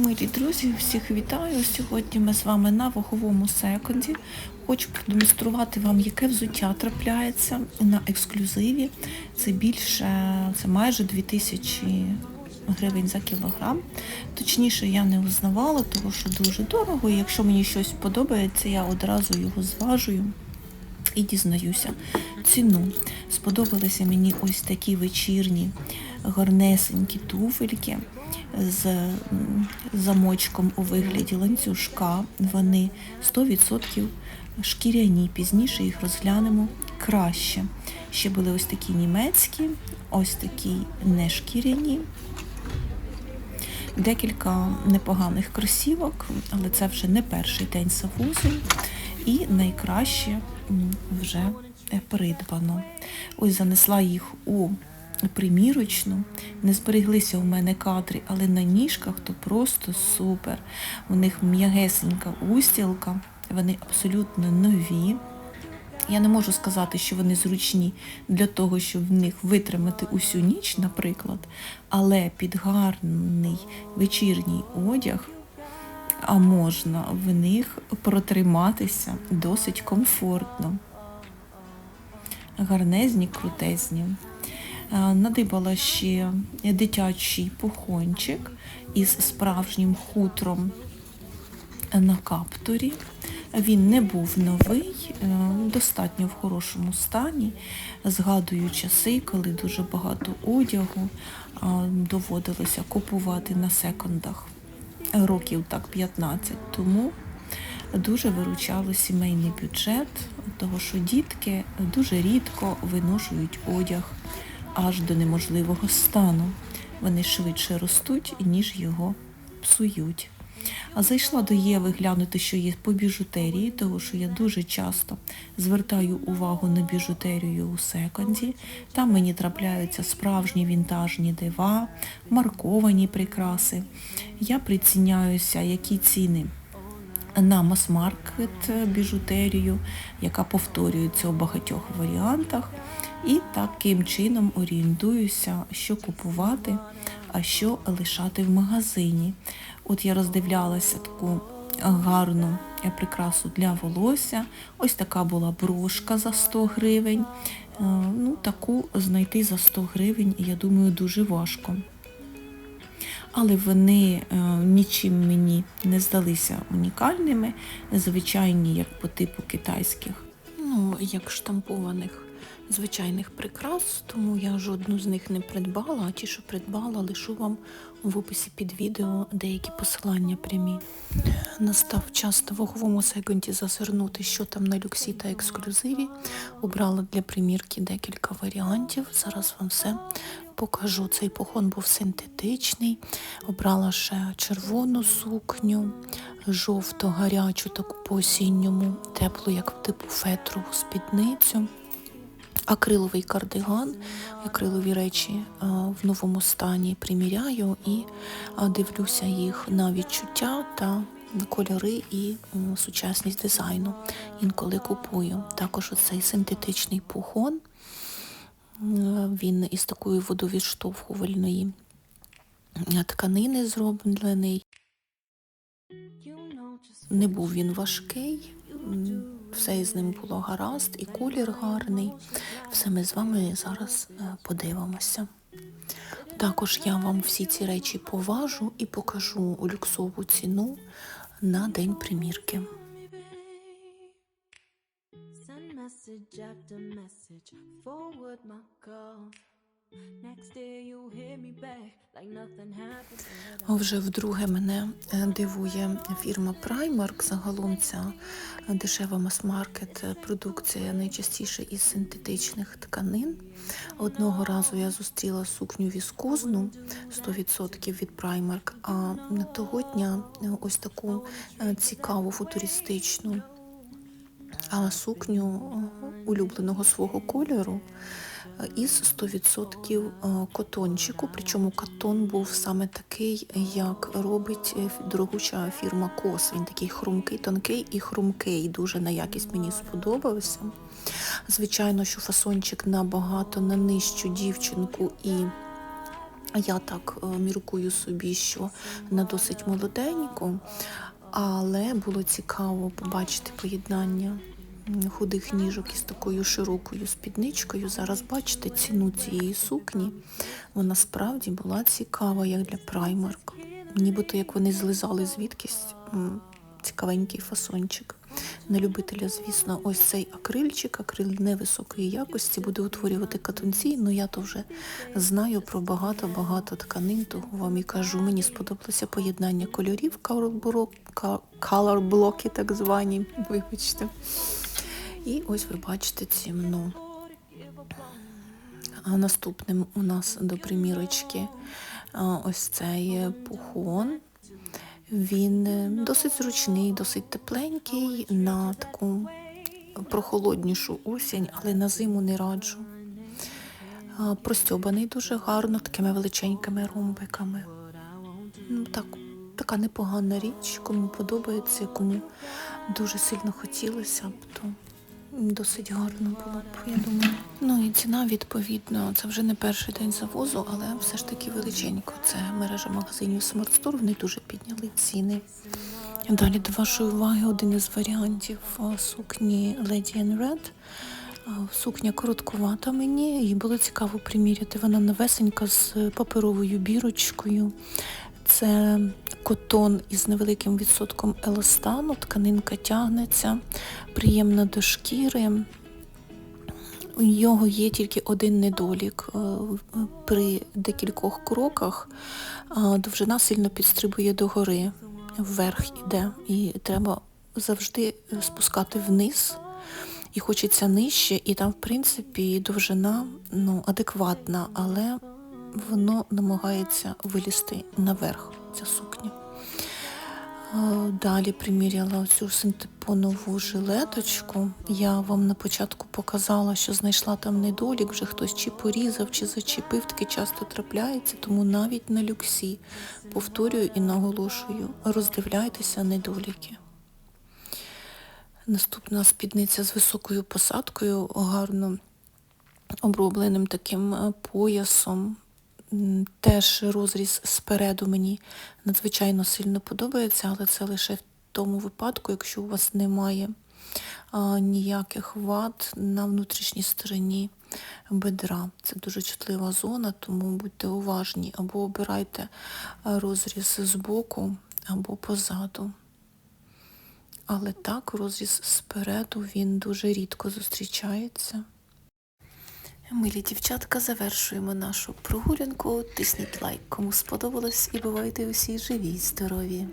Милі друзі, всіх вітаю. Сьогодні ми з вами на ваговому секунді. Хочу продемонструвати вам, яке взуття трапляється на ексклюзиві. Це більше, це майже 2000 гривень за кілограм. Точніше, я не узнавала, тому що дуже дорого. Якщо мені щось подобається, я одразу його зважую і дізнаюся ціну. Сподобалися мені ось такі вечірні гарнесенькі туфельки з замочком у вигляді ланцюжка. Вони 100% шкіряні. Пізніше їх розглянемо краще. Ще були ось такі німецькі, ось такі не шкіряні. Декілька непоганих кросівок, але це вже не перший день Савузу. І найкраще вже придбано. Ось занесла їх у примірочну. Не збереглися у мене кадри, але на ніжках то просто супер. У них м'ягесенька устілка, вони абсолютно нові. Я не можу сказати, що вони зручні для того, щоб в них витримати усю ніч, наприклад, але під гарний вечірній одяг, а можна в них протриматися досить комфортно. Гарнезні, крутезні. Е, Надибала ще дитячий пухончик із справжнім хутром на каптурі. Він не був новий, е, достатньо в хорошому стані. Згадую часи, коли дуже багато одягу е, доводилося купувати на секондах років так 15 тому. Дуже виручало сімейний бюджет, того що дітки дуже рідко виношують одяг аж до неможливого стану. Вони швидше ростуть, ніж його псують. А зайшла до Єви глянути, що є по біжутерії, тому що я дуже часто звертаю увагу на біжутерію у секонді. Там мені трапляються справжні вінтажні дива, марковані прикраси. Я приціняюся, які ціни на мас-маркет біжутерію, яка повторюється у багатьох варіантах. І таким чином орієнтуюся, що купувати, а що лишати в магазині. От я роздивлялася таку гарну прикрасу для волосся. Ось така була брошка за 100 гривень. Е, Ну, таку знайти за 100 гривень, я думаю, дуже важко. Але вони е, нічим мені не здалися унікальними, звичайні, як по типу китайських, ну, як штампованих звичайних прикрас, тому я жодну з них не придбала, а ті, що придбала, лишу вам в описі під відео деякі посилання прямі. Настав час на ваговому секунді зазирнути, що там на люксі та ексклюзиві. Обрала для примірки декілька варіантів. Зараз вам все покажу. Цей похон був синтетичний. Обрала ще червону сукню, жовто гарячу, таку по осінньому, теплу, як типу фетрову спідницю. Акриловий кардиган, акрилові речі е, в новому стані приміряю і е, дивлюся їх на відчуття та кольори і е, сучасність дизайну. Інколи купую. Також оцей синтетичний пухон, він із такої водовідштовхувальної тканини зроблений. Не був він важкий, все із ним було гаразд, і колір гарний. Все ми з вами зараз е, подивимося. Також я вам всі ці речі поважу і покажу люксову ціну на день примірки. Message after message, forward my call. Вже вдруге мене е, дивує фірма Primark. Загалом ця дешева мас-маркет е, продукція найчастіше із синтетичних тканин. Одного разу я зустріла сукню віскозну 100% від Primark, а того дня е, ось таку цікаву футуристичну а сукню е, улюбленого свого кольору е, із 100% е, котончику. Причому катон був саме такий, як робить дорогуча фірма Кос. Він такий хрумкий, тонкий і хрумкий. Дуже на якість мені сподобався. Звичайно, що фасончик набагато на нижчу дівчинку і Я так міркую собі, що на досить молоденьку, але було цікаво побачити поєднання худих ніжок із такою широкою спідничкою. Зараз бачите ціну цієї сукні. Вона справді була цікава, як для праймарк. Нібито як вони злизали звідкись цікавенький фасончик. На любителя, звісно, ось цей акрильчик, акрил невисокої якості, буде утворювати катунці. Ну я то вже знаю про багато-багато тканин, того вам і кажу. Мені сподобалося поєднання кольорів, color блоки, так звані. Вибачте. І ось ви бачите цімну. А наступним у нас до примірочки ось цей пухон. Він досить зручний, досить тепленький на таку прохолоднішу осінь, але на зиму не раджу. Простьобаний дуже гарно, такими величенькими ромбиками. Ну, так, така непогана річ, кому подобається, кому дуже сильно хотілося б, то досить гарно було б, я думаю. Ну і ціна, відповідно, це вже не перший день завозу, але все ж таки величенько. Це мережа магазинів Smart вони дуже підняли ціни. Далі до вашої уваги один із варіантів сукні Lady in Red. Сукня короткувата мені, їй було цікаво приміряти. Вона новесенька з паперовою бірочкою. Це котон із невеликим відсотком еластану, тканинка тягнеться, приємна до шкіри. У нього є тільки один недолік. Е, При декількох кроках довжина сильно підстрибує догори, вверх іде, і треба завжди спускати вниз. І хочеться нижче, і там, в принципі, довжина ну, адекватна, але воно намагається вилізти наверх, ця сукня. Е, Далі приміряла цю синтепонову жилеточку. Я вам на початку показала, що знайшла там недолік, вже хтось чи порізав, чи зачепив, таке часто трапляється, тому навіть на люксі повторюю і наголошую, роздивляйтеся недоліки. Наступна спідниця з високою посадкою, гарно обробленим таким е, поясом. Теж розріз спереду мені надзвичайно сильно подобається, але це лише в тому випадку, якщо у вас немає а, ніяких вад на внутрішній стороні бедра. Це дуже чутлива зона, тому будьте уважні або обирайте розріз збоку, або позаду. Але так, розріз спереду він дуже рідко зустрічається. Милі дівчатка, завершуємо нашу прогулянку. Тисніть лайк, кому сподобалось, і бувайте усі живі й здорові.